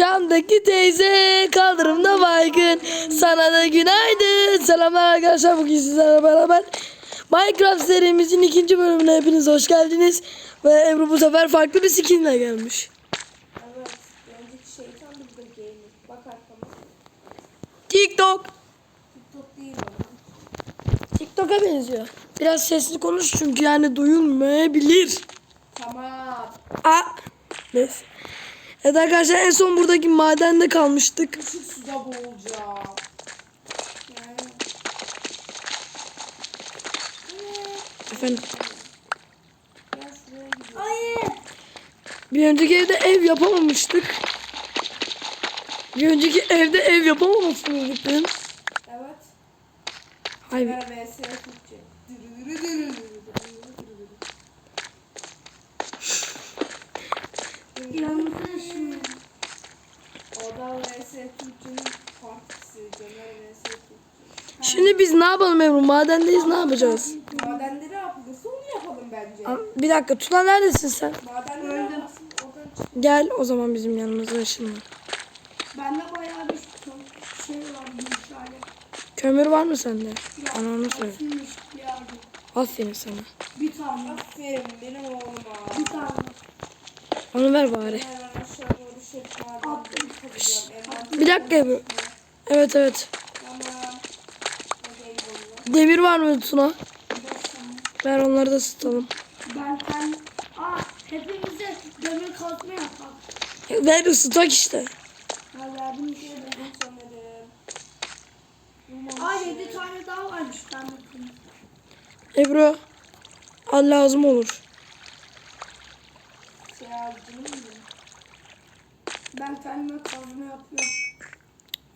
Camdaki teyze kaldırımda baygın. Sana da günaydın. Selamlar arkadaşlar. Bugün sizlerle beraber Minecraft serimizin ikinci bölümüne hepiniz hoş geldiniz. Ve Ebru bu sefer farklı bir skinle gelmiş. Evet. TikTok. TikTok değil o. TikTok'a benziyor. Biraz sesli konuş çünkü yani duyulmayabilir. Tamam. Aa. Neyse. Evet arkadaşlar en son buradaki madende kalmıştık. Şu suda boğulacağım. Yani. Efendim. Hayır. Bir önceki evde ev yapamamıştık. Bir önceki evde ev yapamamıştık. Evet. Hayır. Yapalım Ebru? Madendeyiz ne yapacağız? Madende ne yapılırsa onu yapalım bence. Aa, Bir dakika Tuna neredesin sen? Madende ne yapılsın oradan çık. Gel o zaman bizim yanımıza şimdi. Bende bayağı bir şey var. Kömür var mı sende? Bana onu söyle. Aferin sana. Bir tane. Aferin benim oğluma. Bir tane. Onu ver bari. Hemen aşağı doğru şey kazacağım. Envanter- Bir dakika Ebru. Evet evet. Demir var mı Tuna? Ver onları da ısıtalım. Ben kendim... Aa hepimize demir kazma yapalım. Ver ısıtak işte. Ben verdim bir şey. Buldum sanırım. Aa yedi tane daha varmış ben bakayım. Ebru. Al lazım olur. Şey aldım mı? Ben kendime kazma yapıyorum.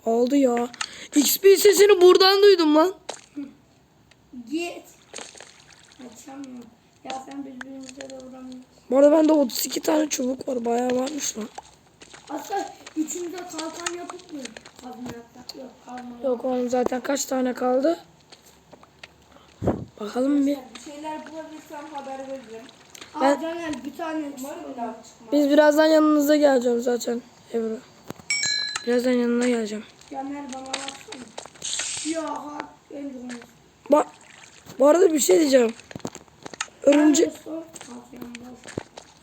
Oldu ya. XP sesini buradan duydum lan. Git. Açamıyorum. Ya sen birbirimize de vuramıyorsun. Bu arada bende 32 tane çubuk var. Bayağı varmış lan. Aslında üçünde kalkan yapıp mı kazma yapsak? Yok kazma. Yok oğlum zaten kaç tane kaldı? Bakalım bir. Bir şeyler bulabilirsem haber veririm. Aa Caner bir tane Umarım lav çıkmaz. Biz birazdan yanınıza geleceğim zaten Ebru. Birazdan yanına geleceğim. Caner bana baksana. Ya ha olmuş. Bak bu arada bir şey diyeceğim. Örümcek...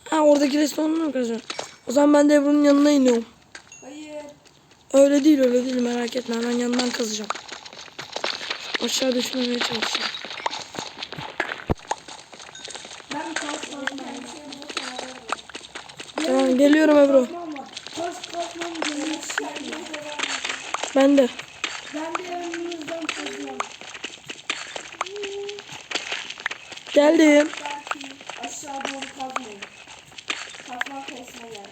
Ha oradaki restoranı mı kazacaksın? O zaman ben de Ebru'nun yanına iniyorum. Hayır. Öyle değil öyle değil merak etme hemen yanından kazacağım. Aşağı düşmemeye çalışacağım. Tamam geliyorum Ebru. Ben de. Ben de önünüzden kazıyorum. Geldim. Aşağı doğru kazmayın. Kazma kayısına gel.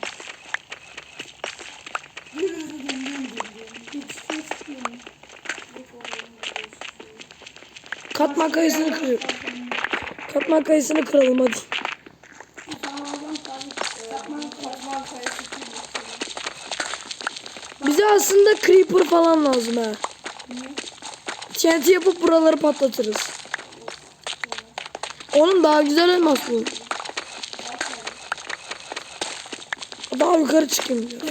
Katman kayısını kırıyorum. Katman kayısını kıralım hadi. Bize aslında creeper falan lazım ha. TNT yapıp buraları patlatırız. Oğlum daha güzel elmas bu. Daha yukarı çıkayım diyor.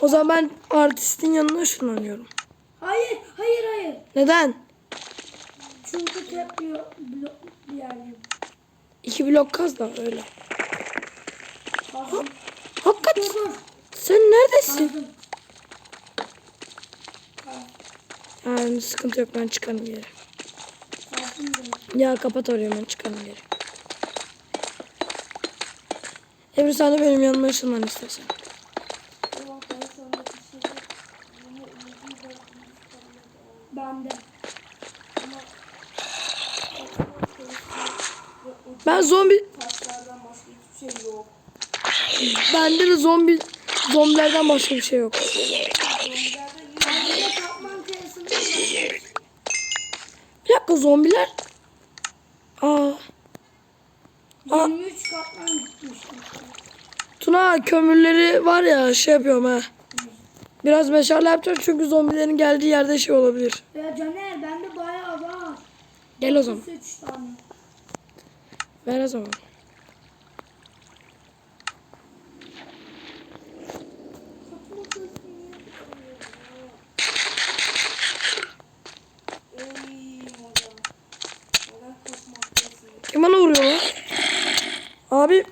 O zaman ben artistin yanına ışınlanıyorum. Hayır, hayır, hayır. Neden? Çünkü tek bir, blok bir yerdeyim. İki blok kaz da öyle. Kazdım. Hakikat Dur, dur. sen neredesin? Kazdım. Yani sıkıntı yok ben çıkarım geri. Kazdım. Ya kapat orayı ben çıkarım geri. Ebru sen de benim yanıma ışınlan istersen. Şey Ben de. Ben zombi... taşlardan başka hiçbir şey yok. Bende de zombi... Zombilerden başka bir şey yok. Bir dakika zombiler... Aa... Aa. 23 katman gitmiştim. Tuna kömürleri var ya şey yapıyorum ha. Biraz meşale yapacağım çünkü zombilerin geldiği yerde şey olabilir. Ya Caner bende bayağı var. Gel o zaman. 3 tane. Ver o zaman. Kim bana vuruyor lan? Abi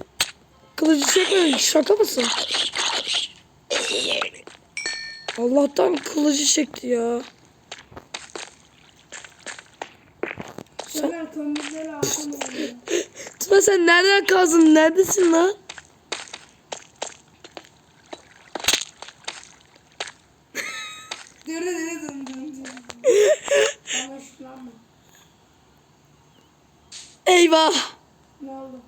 kılıcı çekme şaka mısın? Allah'tan kılıcı çekti ya. Caner kömürleri alsam oluyor. Tuna sen nereden kazdın? Neredesin lan? Dın dın dın. Bana şükranma. Eyvah. Ne oldu?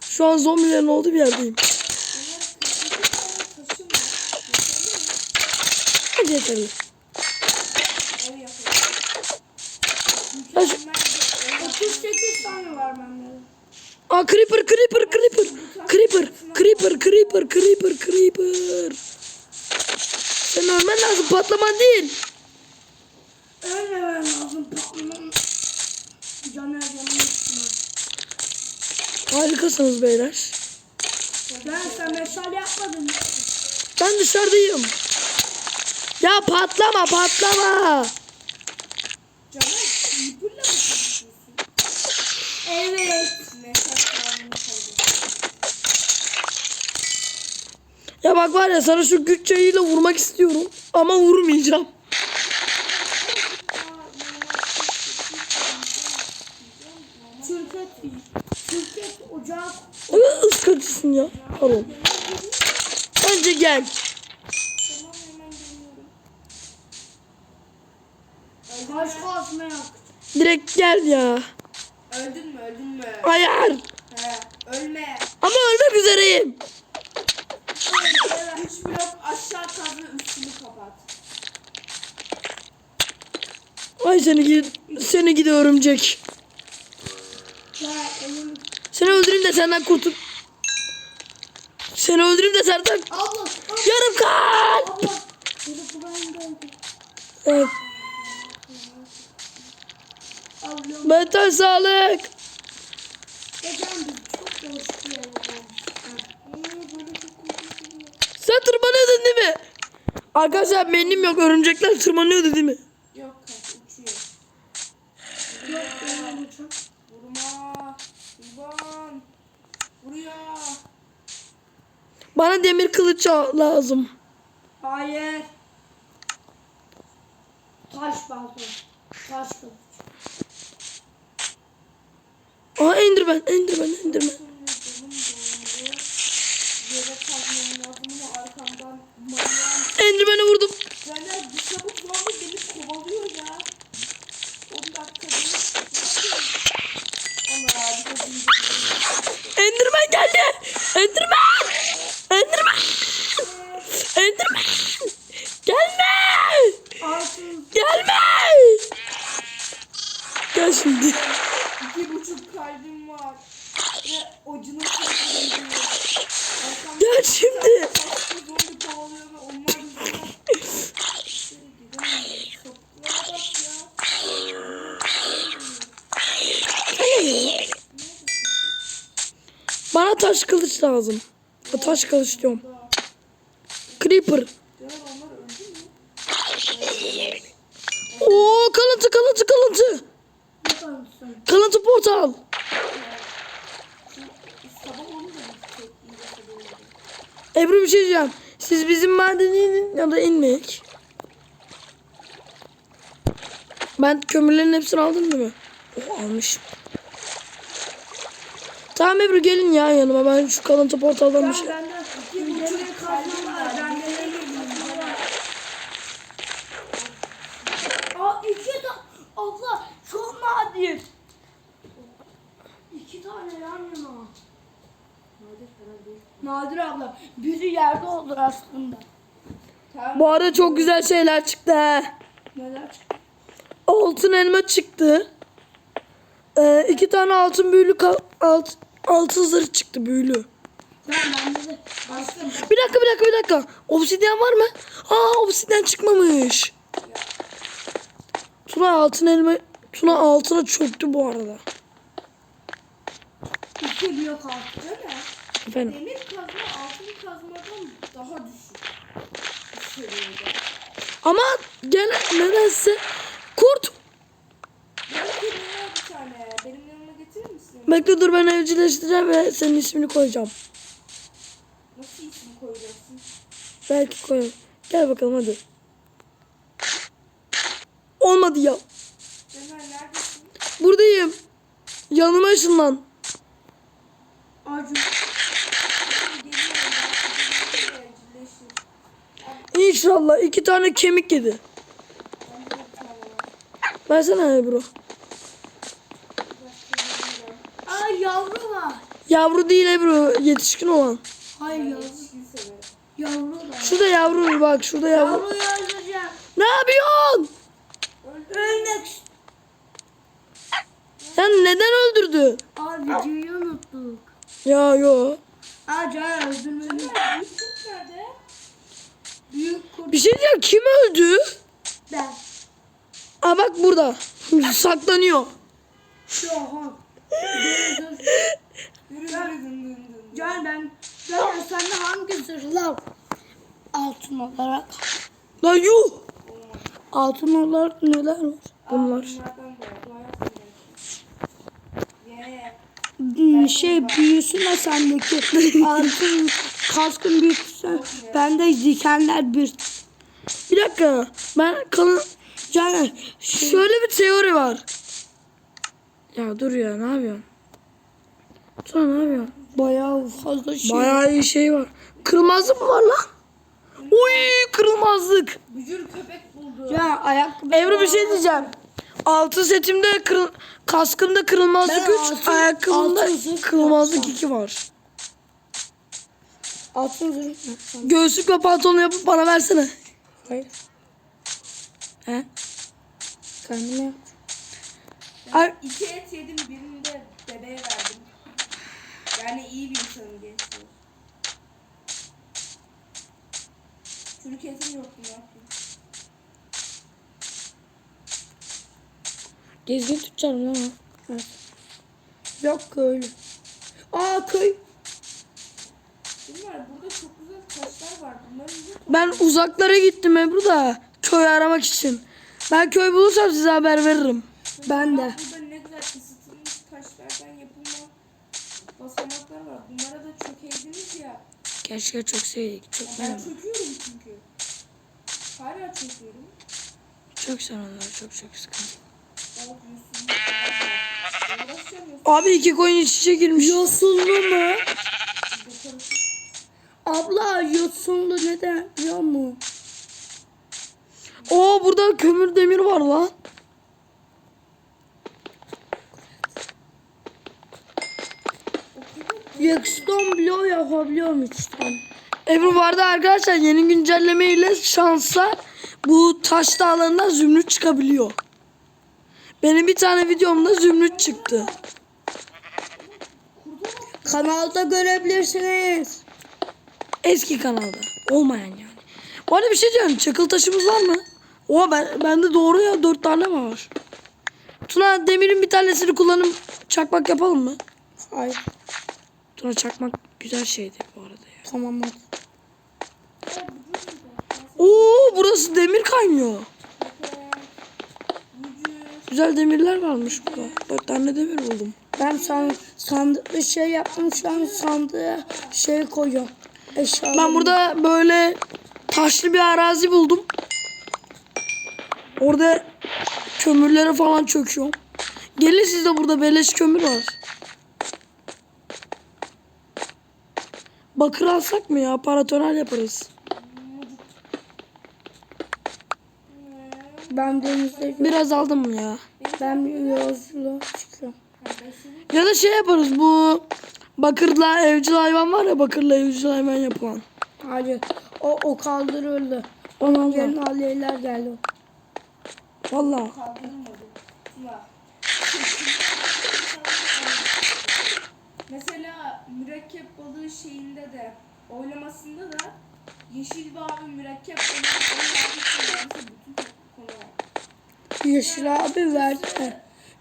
Şu an zombilerin olduğu bir yerdeyim. Hadi yeterli. Ev yapalım. Ha, şu- 38 tane var bende. Aa creeper creeper creeper. Creeper creeper creeper creeper creeper. Sen ölmen lazım patlaman değil. Ölmemen lazım patlamam. Caner üstüne. Harikasınız beyler. Ben sen meşale yapmadın. Ben dışarıdayım. Ya patlama patlama. Caner, Creeper'la mı çalışıyorsun? Evet. Ya bak var ya sana şu güç çayıyla vurmak istiyorum. Ama vurmayacağım. Şirket, şirket ocak. Iı, Iskacısın ya. Pardon. Önce gel. Direkt gel ya. Öldün mü öldün mü? Hayır. He, ölme. Ama ölmek üzereyim. Üç blok aşağı kaz ve üstünü kapat. Ay seni gidi, seni gidi örümcek. Seni öldüreyim de senden kurtul. Seni öldüreyim de senden Abla. Abla. yarım kalp. Abla. Evet. Abla. Mental sağlık. Geldik. Sen tırmanıyordun değil mi? Arkadaşlar benim yok örümcekler tırmanıyordu değil mi? Yok kaç uçuyor. Yok benim uçak. Vurma. Kurban. Vuruyor. Bana demir kılıç lazım. Hayır. Taş balta. Taş kılıç. Aa Enderman, Enderman, Enderman. Sonra canım dondu. Yere kazmam lazım ama arkamdan manyağın Enderman'ı vurdum. Caner bir çabuk zombi beni kovalıyor ya. 10 dakika beni Ama abi de Enderman geldi. Enderman. Enderman. Enderman. Gelme. Artık Gelme. Gel şimdi. iki buçuk kalbim var. Ve duyuyorum. Arkamda Gel şimdi. ya. Bana taş kılıç lazım. Taş kılıç diyorum. Creeper. Caner onlar öldü mü? Oo kalıntı kalıntı kalıntı. ne tanırsın? Kalıntı portal. Çok. Ebru bir şey diyeceğim. Siz bizim madene inin ya da inmeyek. Ben kömürlerin hepsini aldım değil mi? Oh, almışım. Tamam Ebru gelin ya yanıma. Ben şu kalıntı portaldan bir şey... Ben de demir kazma var. Ben de demir kazma var. Aa iki de abla çok nadir. İki tane yan yana. Nadir abla. Biri yerde olur aslında. Tamam. Bu arada çok güzel şeyler çıktı ha. Neler çıktı? Altın elma çıktı. Ee, iki tane altın büyülü alt altın zırh çıktı büyülü. Ben bende de. Bir dakika bir dakika bir dakika. Obsidyen var mı? Aa obsidyen çıkmamış. Tuna altın elma Tuna altına çöktü bu arada. İki blok altı. Değil mi? Efendim. Demir kazma altın kazmadan daha düşük. Seviyede. Ama gene nedense kurt. Benim yanıma bir tane. Benim yanıma getirir misin? Bekle dur ben evcilleştireceğim ve senin ismini koyacağım. Nasıl isim koyacaksın? Belki koyarım. Gel bakalım hadi. Olmadı ya. Ömer neredesin? Buradayım. Yanıma ışınlan. Acı. Geliyorum ben. Geliyorum. İnşallah iki tane kemik yedi. Versene Ebru. Ay yavru var. Yavru değil Ebru. Yetişkin olan. Hayır yavru. Yavru var. Şurada yavru bak şurada yavru. Yavruyu öldüreceğim. Ne yapıyorsun? Ölmek. Sen neden öldürdün? Abi videoyu unuttuk. Ya yo. Aa can öldürmemiz. Büyük kurt nerede? Büyük kurt. Bir şey diyeceğim kim öldü? Ben. Aa bak burada. Saklanıyor. Şu an. Yürü yürü dın dın dın. Can ben. Can sende hangi zırhlar? Altın olarak. Lan yuh. Altın olarak neler var? Bunlar. Hmm, Şey büyüsün de sendeki. Altın kaskın büyüsün. Bende dikenler bir. Bir dakika. Ben kalın... Can Şöyle bir teori var. Ya dur ya ne yapıyorsun? Tuna ne yapıyorsun? bayağı fazla şey. Bayağı iyi şey var. Kırmızı mı var lan? Uy kırmızılık. Bücür köpek buldu. Can ayakkabı. Ebru bir şey diyeceğim. Altı setimde kırıl, kaskımda kırılmazlık Ben 3, altın- ayakkabımda altın kırılmazlık yapsam. 2 var. Altın zırh. Göğüslük ve pantolon yapıp bana versene. Hayır. He? Kendime yap. Ay, İki et yedim birini de bebeğe verdim. Yani iyi bir insanım gençler. Çürük etim yoktu ne yapayım? gezgin tutacağım lan. Evet. Yok köy. Aa köy. Bunlar burada çok güzel taşlar var. Bunların ne Ben uzaklara gittim Ebru da köy aramak için. Ben köy bulursam size haber veririm. Ben de. Burada ne güzel ısıtılmış taşlardan yapılma basamaklar var. Bunlara da çökeydiniz ya. Keşke çok sevdik. Çok Ben çöküyorum çünkü. Hala çöküyorum. Çok sanırlar. Çok çok sıkıntı. Yosunlu falan var. Uğraşacağım yosun. Abi iki koyun iç içe girmiş. Yosunlu mu? Abla yosunlu neden biliyor musun? Oo burada kömür demir var lan. Yakstone bloğu yapabiliyormuş işte. Ebru arada arkadaşlar yeni güncelleme ile şansa bu taş dağlarından zümrüt çıkabiliyor. Benim bir tane videomda zümrüt çıktı. Kanalda görebilirsiniz. Eski kanalda. Olmayan yani. Bu arada bir şey diyeceğim. Çakıl taşımız var mı? Oha ben, bende doğru ya. Dört tane mi var? Tuna demirin bir tanesini kullanıp çakmak yapalım mı? Hayır. Tuna çakmak güzel şeydi bu arada ya. Tamam hadi. Oo burası demir kaynıyor. Güzel demirler varmış burada. Dört tane demir buldum. Ben san, sandıklı şey yaptım şu an sandığa şey koyuyorum. Eşya. Ben burada böyle taşlı bir arazi buldum. Orada kömürlere falan çöküyorum. Gelin siz de burada beleş kömür var. Bakır alsak mı ya? Paratonel yaparız. Ben denizde Biraz aldım ya. ben yolculuğa çıkıyorum. Ya da şey yaparız bu bakırla evcil hayvan var ya bakırla evcil hayvan yapılan. Hadi. O, o kaldırıldı. Onu Onun yerine aleyler geldi. Valla. Mesela mürekkep balığı şeyinde de oylamasında da yeşil ve abi mürekkep balığı. Yeşil abi verdi.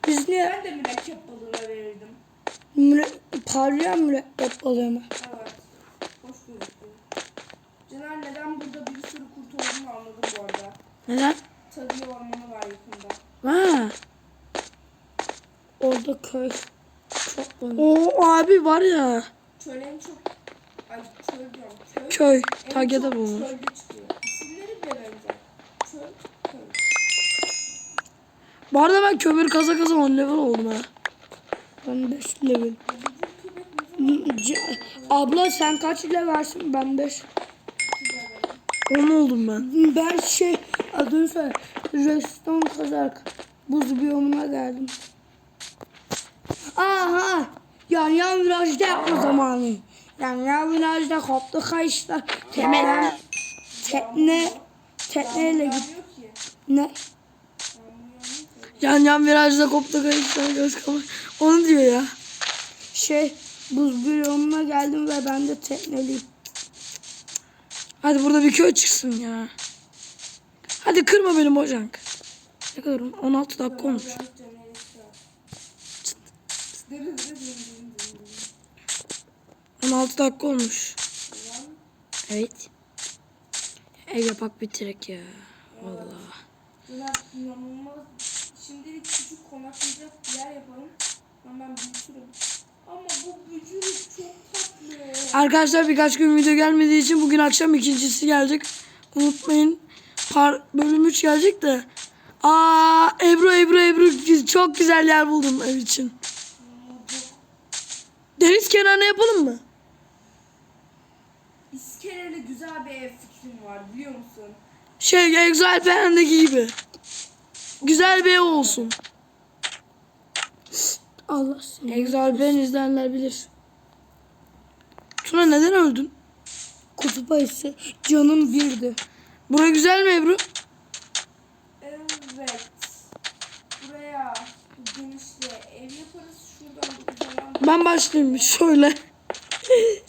Biz niye Ben de mürekkep balığına verirdim. Müre parlayan mürekkep oluyor mu? Evet. Hoş gözüküyor. Caner neden burada bir sürü kurt olduğunu anladım bu arada. Neden? Tabii ormanı var yakında. Ha. Orada köy. Çok var. O abi var ya. Çöl en çok... Ay çöl diyorum. Çöl. Köy. en Tagya'da çok bulunur. Çölde çıkıyor. İsimleri bile benzer. Çöl, köy. Bu arada ben kömür kaza kaza 10 level oldum ha. Ben 5 level. C- Abla sen kaç levelsin? Ben 5. güzel 10 oldum ben. Ben şey adını söyle. Reston kazak. Buz biyomuna geldim. Aha. Yan yan virajda yapma zamanı. Yan yan virajda koptu kayışlar. Tekne. Tekne. Tekneyle git. Ne? Yan yan virajda koptu kayıklar göz kapat. Onu diyor ya. Şey buz biyomuna geldim ve ben de tekneliyim. Hadi burada bir köy çıksın ya. Hadi kırma benim hocam. Ne kadar? 16 dakika olmuş. Dırı. 16 dakika olmuş. Evet. Ev yapak bitirek ya. Vallahi. Şimdilik küçük konaklayacak bir yer yapalım. Hemen büyütürüm. Ama bu bücürü çok tatlı. Arkadaşlar birkaç gün video gelmediği için bugün akşam ikincisi gelecek. Unutmayın. Par bölüm 3 gelecek de. Aa Ebru Ebru Ebru çok güzel yer buldum ev için. Deniz kenarına yapalım mı? İskeleli güzel bir ev fikrim var biliyor musun? Şey Exalperen'deki gibi. Güzel bir ev olsun. Allah seni. Exalperen izleyenler bilir. Tuna neden öldün? Kutup ayısı canım birdi. Bura güzel mi Ebru? Evet. Buraya genişle ev yaparız. Şuradan bir Ben başlayayım şöyle.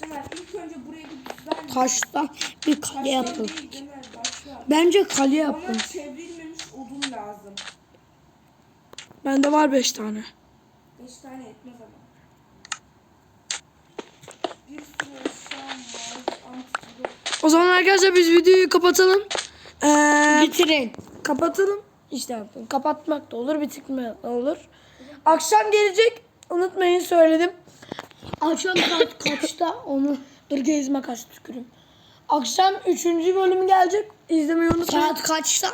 Caner ilk önce buraya bir düzen. Taştan bir kale değil Caner başla. Bence kale çevrilmemiş odun lazım. Bende var 5 tane. Beş tane etmez ama. Bir sürü eşyam var. O zaman arkadaşlar biz videoyu kapatalım. Ee, Bitirin. kapatalım. İşte yaptım. Kapatmak da olur, bitirmek de olur. Akşam gelecek. Unutmayın söyledim. Akşam saat kaçta onu Dur gezme kaç tükürüm. Akşam 3. bölüm gelecek. İzlemeyi unutmayın. saat kaçta?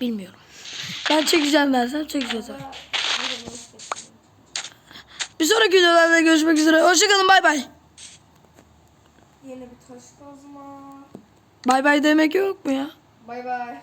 Bilmiyorum. Ben çekeceğim dersem çekeceğiz. Bir sonraki videolarda görüşmek üzere. Hoşçakalın bay bay. Yeni bir taş kazma. Bay bay demek yok mu ya? Bay bay.